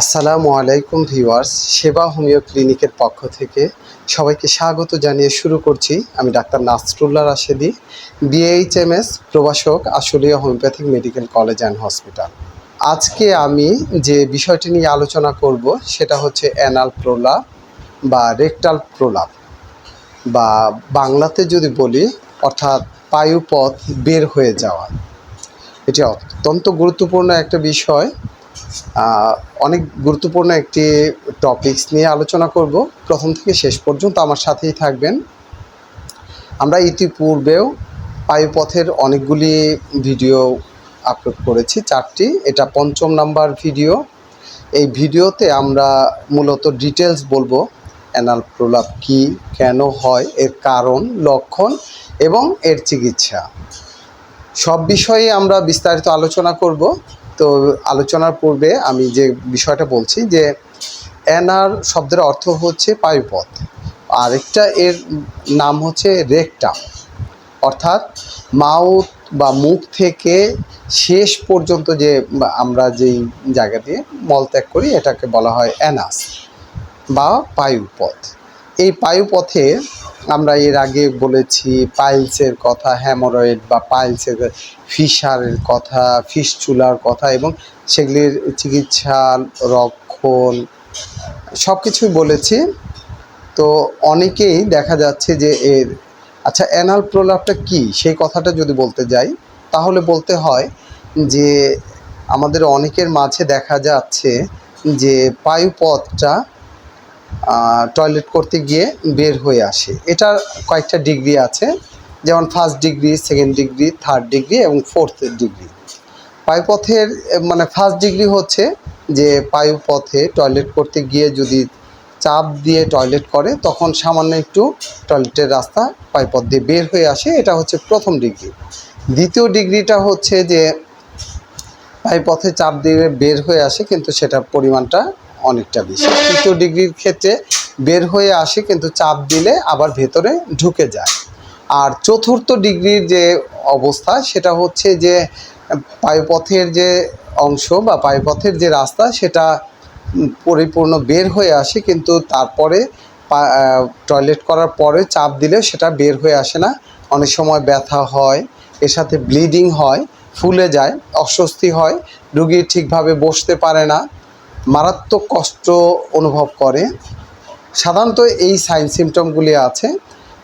আসসালামু আলাইকুম ভিউয়ার্স, সেবা হোমিও ক্লিনিকের পক্ষ থেকে সবাইকে স্বাগত জানিয়ে শুরু করছি। আমি ডাক্তার নাসরুল্লাহ রাশেদি বিএইচএমএস প্রভাষক, Ashulia homeopathic medical college and hospital. আজকে আমি যে বিষয়টি নিয়ে আলোচনা করব, সেটা হচ্ছে অ্যানাল প্রলাপ বা রেকটাল প্রলাপ। বা বাংলাতে যদি বলি, অর্থাৎ পায়ুপথ বের হয়ে যাওয়া। এটি অত্যন্ত গুরুত্বপূর্ণ একটা বিষয়। অনেক গুরুত্বপূর্ণ একটি টপিকস নিয়ে আলোচনা করব। প্রথম থেকে শেষ পর্যন্ত আমার সাথেই থাকবেন। আমরা ইতিপূর্বেও বায়ুপথের অনেকগুলি ভিডিও আপলোড করেছি, চারটি। এটা পঞ্চম নাম্বার ভিডিও এই ভিডিওতে আমরা মূলত ডিটেলস বলব অ্যানাল প্রলাপ কী, কেন হয়, এর কারণ, লক্ষণ এবং এর চিকিৎসা। সব বিষয়ে আমরা বিস্তারিত আলোচনা করব। তো আলোচনার পূর্বে আমি যে বিষয়টা বলছি যে অ্যানার শব্দের অর্থ হচ্ছে পায়ুপথ আরেকটা এর নাম হচ্ছে রেকটাম। অর্থাৎ মাউথ বা মুখ থেকে শেষ পর্যন্ত যে আমরা যেই জায়গা দিয়ে মলত্যাগ করি, এটাকে বলা হয় অ্যানাস বা পায়ুপথ এই পায়ুপথে আমরা এর আগে বলেছি পাইলসের কথা, হ্যামোরয়েড বা পাইলসের ফিশারের কথা ফিসচুলার কথা এবং সেগুলির চিকিৎসা, রক্ষণ সব কিছুই বলেছি। তো অনেকেই দেখা যাচ্ছে যে এর আচ্ছা অ্যানাল প্রলাপটা কি? সেই কথাটা যদি বলতে যাই, তাহলে বলতে হয় যে আমাদের অনেকের মাঝে দেখা যাচ্ছে যে পায়ুপথটা টয়লেট করতে গিয়ে বের হয়ে আসে। এটার কয়েকটা ডিগ্রি আছে, যেমন first degree second degree third degree এবং ফোর্থ ডিগ্রি পায়ুপথের মানে ফার্স্ট ডিগ্রি হচ্ছে যে পায়ুপথে টয়লেট করতে গিয়ে যদি চাপ দিয়ে টয়লেট করে, তখন সামান্য একটু টয়লেটের রাস্তা পায়ুপথ দিয়ে বের হয়ে আসে, এটা হচ্ছে প্রথম ডিগ্রি দ্বিতীয় ডিগ্রিটা হচ্ছে যে পায়ুপথে চাপ দিয়ে বের হয়ে আসে, কিন্তু সেটার পরিমাণটা অনেকটা বেশি। তৃতীয় ডিগ্রির ক্ষেত্রে বের হয়ে আসে, কিন্তু চাপ দিলে আবার ভেতরে ঢুকে যায়। আর চতুর্থ ডিগ্রির যে অবস্থা, সেটা হচ্ছে যে পায়ুপথের যে অংশ বা পায়ুপথের যে রাস্তা, সেটা পরিপূর্ণ বের হয়ে আসে, কিন্তু তারপরে টয়লেট করার পরে চাপ দিলেও সেটা বের হয়ে আসে না। অনেক সময় ব্যথা হয়, এর সাথে ব্লিডিং হয়, ফুলে যায়, অস্বস্তি হয়, রুগী ঠিকভাবে বসতে পারে না। মারাত্মক কষ্ট অনুভব করে। সাধারণত এই সাইন সিমটমগুলি আছে।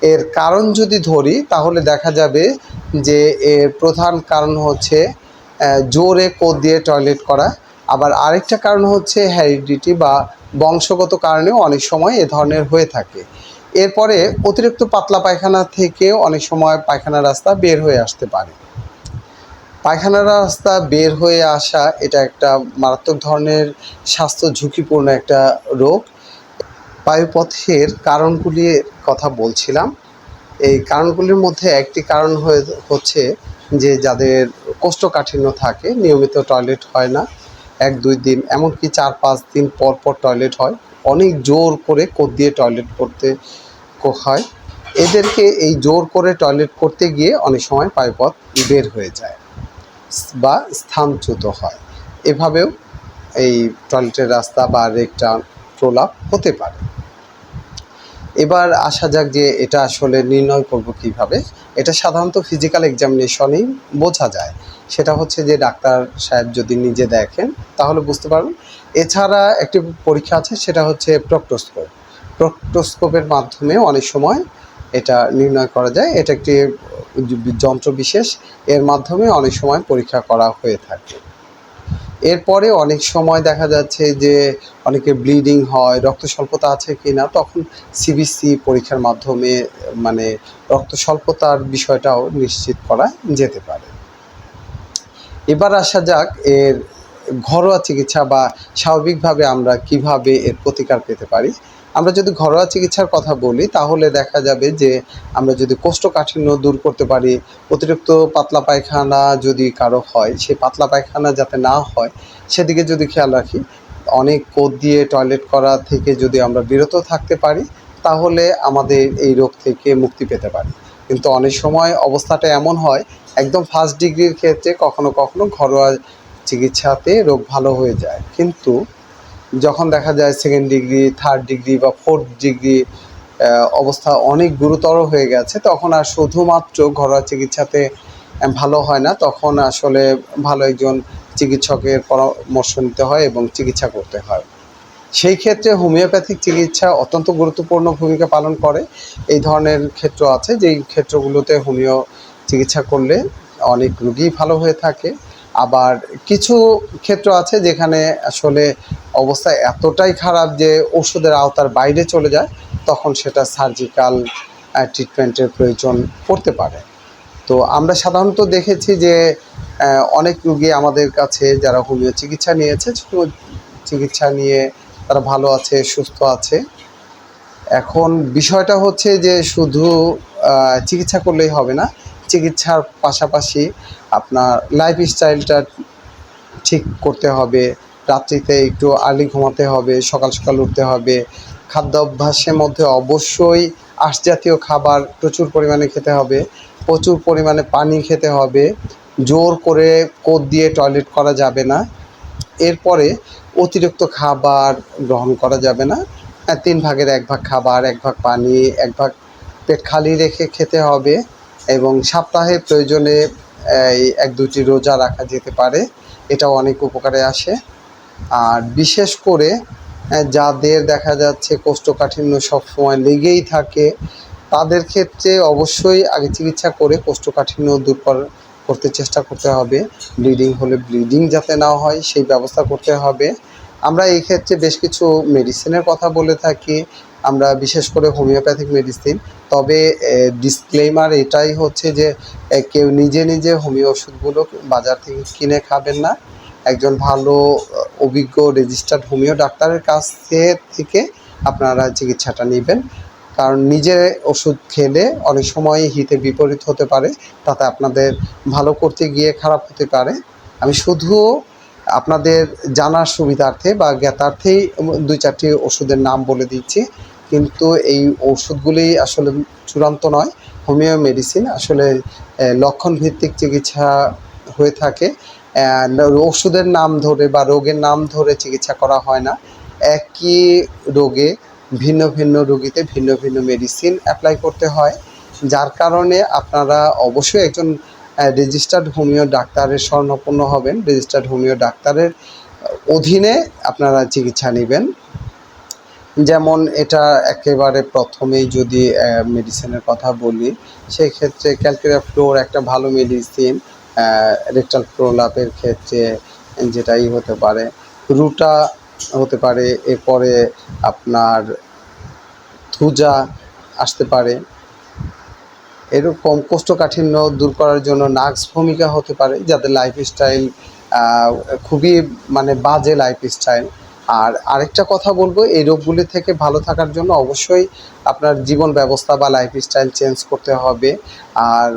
এর কারণ যদি ধরি, তাহলে দেখা যাবে যে এর প্রধান কারণ হচ্ছে জোরে কোদ দিয়ে টয়লেট করা। আবার আরেকটা কারণ হচ্ছে হ্যারিডিটি বা বংশগত কারণেও অনেক সময় এ ধরনের হয়ে থাকে। এরপরে অতিরিক্ত পাতলা পায়খানা থেকে অনেক সময় পায়খানা রাস্তা বের হয়ে আসতে পারে। পায়খানা রাস্তা বের হয়ে আসা এটা একটা মারাত্মক ধরনের স্বাস্থ্য ঝুঁকিপূর্ণ একটা রোগ। বায়ুপথের কারণগুলির কথা বলছিলাম। এই কারণগুলির মধ্যে একটি কারণ হয়ে হচ্ছে যে যাদের কোষ্ঠকাঠিন্য থাকে, নিয়মিত টয়লেট হয় না, এক দুই দিন, এমনকি চার পাঁচ দিন পর পর টয়লেট হয়। অনেক জোর করে কোদ দিয়ে টয়লেট করতে হয়। এদেরকে এই জোর করে টয়লেট করতে গিয়ে অনেক সময় পায়ুপথ বের হয়ে যায়। বা স্থানচ্যুত হয়। এভাবেও এই টয়লেটের রাস্তা বা রেকটা প্রলাপ হতে পারে। এবার আসা যাক যে এটা আসলে নির্ণয় করব কীভাবে। এটা সাধারণত ফিজিক্যাল এক্সামিনেশনেই বোঝা যায়। সেটা হচ্ছে যে ডাক্তার সাহেব যদি নিজে দেখেন, তাহলে বুঝতে পারবেন। এছাড়া একটি পরীক্ষা আছে, সেটা হচ্ছে প্রক্টোস্কোপ প্রক্টোস্কোপের মাধ্যমে অনেক সময় এটা নির্ণয় করা যায়। এটা একটি যন্ত্র বিশেষ। এর মাধ্যমে অনেক সময় পরীক্ষা করা হয়ে থাকে। এরপরে অনেক সময় দেখা যাচ্ছে যে অনেকে ব্লিডিং হয় রক্ত স্বল্পতা আছে কি না তখন সিবিসি পরীক্ষার মাধ্যমে মানে রক্ত স্বল্পতার বিষয়টাও নিশ্চিত করা যেতে পারে। এবার আসা যাক এর ঘরোয়া চিকিৎসা বা স্বাভাবিকভাবে আমরা কীভাবে এর প্রতিকার পেতে পারি। আমরা যদি ঘরোয়া চিকিৎসার কথা বলি, তাহলে দেখা যাবে যে আমরা যদি কোষ্ঠকাঠিন্য দূর করতে পারি, অতিরিক্ত পাতলা পায়খানা যদি কারও হয়, সেই পাতলা পায়খানা যাতে না হয়, সেদিকে যদি খেয়াল রাখি, অনেক কোদ দিয়ে টয়লেট করা থেকে যদি আমরা বিরত থাকতে পারি, তাহলে আমাদের এই রোগ থেকে মুক্তি পেতে পারি। কিন্তু অনেক সময় অবস্থাটা এমন হয়, একদম ফার্স্ট ডিগ্রির ক্ষেত্রে কখনো কখনো ঘরোয়া চিকিৎসাতে রোগ ভালো হয়ে যায়। কিন্তু যখন দেখা যায় সেকেন্ড ডিগ্রি থার্ড ডিগ্রি বা ফোর্থ ডিগ্রি অবস্থা অনেক গুরুতর হয়ে গেছে, তখন আর শুধুমাত্র ঘরোয়া চিকিৎসাতে ভালো হয় না। তখন আসলে ভালো একজন চিকিৎসকের পরামর্শ নিতে হয় এবং চিকিৎসা করতে হয়। সেই ক্ষেত্রে হোমিওপ্যাথিক চিকিৎসা অত্যন্ত গুরুত্বপূর্ণ ভূমিকা পালন করে। এই ধরনের ক্ষেত্র আছে, যেই ক্ষেত্রগুলোতে হোমিও চিকিৎসা করলে অনেক রুগী ভালো হয়ে থাকে। আবার কিছু ক্ষেত্র আছে যেখানে আসলে অবস্থা এতটাই খারাপ যে ওষুধের আওতার বাইরে চলে যায়, তখন সেটা সার্জিক্যাল ট্রিটমেন্টের প্রয়োজন পড়তে পারে। তো আমরা সাধারণত দেখেছি যে অনেক রুগী আমাদের কাছে যারা হোমিও চিকিৎসা নিয়েছে চিকিৎসা নিয়ে তারা ভালো আছে, সুস্থ আছে। এখন বিষয়টা হচ্ছে যে শুধু চিকিৎসা করলেই হবে না চিকিৎসার পাশাপাশি আপনার লাইফ স্টাইলটা ঠিক করতে হবে। রাত্রিতে একটু আর্লি ঘুমাতে হবে, সকাল সকাল উঠতে হবে। খাদ্য অভ্যাসের মধ্যে অবশ্যই আঁশ জাতীয় খাবার প্রচুর পরিমাণে খেতে হবে, প্রচুর পরিমাণে পানি খেতে হবে। জোর করে কোদ দিয়ে টয়লেট করা যাবে না। এরপরে অতিরিক্ত খাবার গ্রহণ করা যাবে না। তিন ভাগের এক ভাগ খাবার, এক ভাগ পানি, এক ভাগ পেট খালি রেখে খেতে হবে। এবং সপ্তাহে প্রয়োজনে, এই এক দুটি রোজা রাখা যেতে পারে। এটাও অনেক উপকারে আসে। আর বিশেষ করে যাদের দেখা যাচ্ছে কোষ্ঠকাঠিন্য সবসময় লেগেই থাকে, তাদের ক্ষেত্রে অবশ্যই আগে চিকিৎসা করে কোষ্ঠকাঠিন্য দূর কর- করতে চেষ্টা করতে হবে। ব্লিডিং হলে ব্লিডিং যাতে না হয়, সেই ব্যবস্থা করতে হবে। আমরা এই ক্ষেত্রে বেশ কিছু মেডিসিনের কথা বলে থাকি। আমরা বিশেষ করে হোমিওপ্যাথিক মেডিসিন, তবে ডিসক্লেমার এটাই হচ্ছে যে কেউ নিজে নিজে হোমিও ওষুধগুলো বাজার থেকে কিনে খাবেন না। একজন ভালো অভিজ্ঞ রেজিস্টার্ড হোমিও ডাক্তারের কাছ থেকে- আপনারা চিকিৎসাটা নেবেন। কারণ নিজে ওষুধ খেলে অনেক সময় হিতে বিপরীত হতে পারে, তাতে আপনাদের ভালো করতে গিয়ে খারাপ হতে পারে। আমি শুধু আপনাদের জানার সুবিধার্থে বা জ্ঞাতার্থেই দুই চারটি ওষুধের নাম বলে দিচ্ছি। কিন্তু এই ওষুধগুলি আসলে চূড়ান্ত নয়, হোমিও মেডিসিন আসলে লক্ষণ ভিত্তিক চিকিৎসা হয়ে থাকে। ওষুধের নাম ধরে বা রোগের নাম ধরে চিকিৎসা করা হয় না। একই রোগে ভিন্ন ভিন্ন রোগীতে ভিন্ন ভিন্ন মেডিসিন অ্যাপ্লাই করতে হয়, যার কারণে আপনারা অবশ্যই একজন রেজিস্টার্ড হোমিও ডাক্তারের স্বর্ণপূর্ণ হবেন। রেজিস্টার্ড হোমিও ডাক্তারের অধীনে আপনারা চিকিৎসা নেবেন। যেমন এটা একেবারে প্রথমেই যদি মেডিসিনের কথা বলি সেই ক্ষেত্রে ক্যালকুরিয়া ফ্লোর একটা ভালো মেডিসিন রেকটাল প্রলাপের ক্ষেত্রে যেটাই হতে পারে, রুটা হতে পারে, এরপরে আপনার থুজা আসতে পারে। এরকম কোষ্ঠকাঠিন্য দূর করার জন্য নাক্স ভূমিকা হতে পারে, যাদের লাইফস্টাইল খুবই মানে বাজে লাইফস্টাইল আর আরেকটা কথা বলব, এই রোগগুলি থেকে ভালো থাকার জন্য অবশ্যই আপনার জীবন ব্যবস্থা বা লাইফস্টাইল চেঞ্জ করতে হবে। আর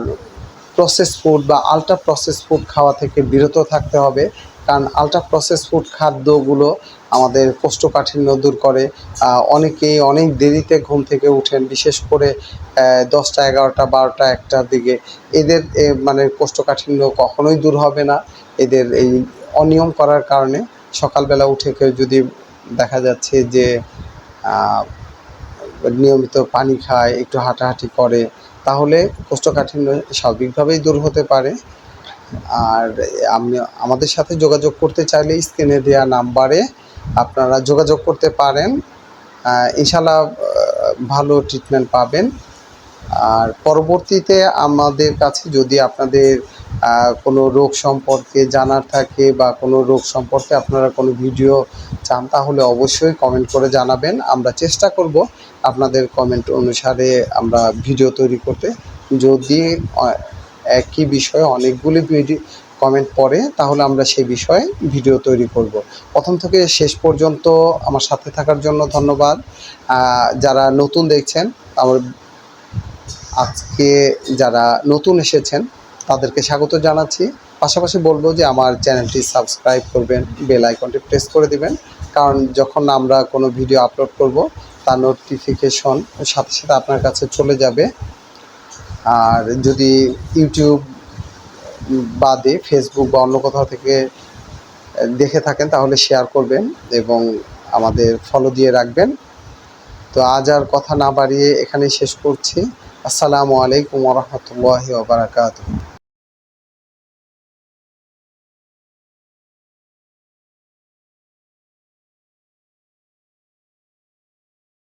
প্রসেস ফুড বা আলট্রা প্রসেস ফুড খাওয়া থেকে বিরত থাকতে হবে, কারণ আলট্রা প্রসেস ফুড খাদ্যগুলো আমাদের কোষ্ঠকাঠিন্য দূর করে। অনেকেই অনেক দেরিতে ঘুম থেকে উঠেন, বিশেষ করে দশটা, এগারোটা, বারোটা, একটার দিকে। এদের মানে কোষ্ঠকাঠিন্য কখনোই দূর হবে না। এদের এই অনিয়ম করার কারণে সকালবেলা উঠে কেউ যদি দেখা যাচ্ছে যে নিয়মিত পানি খায়, একটু হাঁটাহাঁটি করে, তাহলে কোষ্ঠকাঠিন্য স্বাভাবিকভাবেই দূর হতে পারে। আর আমি, আমাদের সাথে যোগাযোগ করতে চাইলে স্ক্রিনে দেওয়া নাম্বারে আপনারা যোগাযোগ করতে পারেন। ইনশাল্লাহ ভালো ট্রিটমেন্ট পাবেন। আর পরবর্তীতে আমাদের কাছে যদি আপনাদের কোনো রোগ সম্পর্কে জানার থাকে বা কোনো রোগ সম্পর্কে আপনারা কোনো ভিডিও চান, তাহলে অবশ্যই কমেন্ট করে জানাবেন। আমরা চেষ্টা করব আপনাদের কমেন্ট অনুসারে আমরা ভিডিও তৈরি করতে। যদি একই বিষয়ে অনেকগুলি ভিডিও কমেন্ট পড়ে, তাহলে আমরা সেই বিষয়ে ভিডিও তৈরি করব। প্রথম থেকে শেষ পর্যন্ত আমার সাথে থাকার জন্য ধন্যবাদ। যারা নতুন দেখছেন, আমার আজকে যারা নতুন এসেছেন তাদেরকে স্বাগত জানাচ্ছি। পাশাপাশি বলব যে আমার চ্যানেলটি সাবস্ক্রাইব করবেন, বেল আইকনটি প্রেস করে দিবেন। কারণ যখন আমরা কোনো ভিডিও আপলোড করব, তার নোটিফিকেশন সাথে সাথে আপনার কাছে চলে যাবে। আর যদি ইউটিউব বাদে ফেসবুক বা অন্য কোথাও থেকে দেখে থাকেন, তাহলে শেয়ার করবেন এবং আমাদের ফলো দিয়ে রাখবেন। তো আজ আর কথা না বাড়িয়ে এখানেই শেষ করছি। আসসালামু আলাইকুম রহমতুল্লাহি ওবরাকাতুহ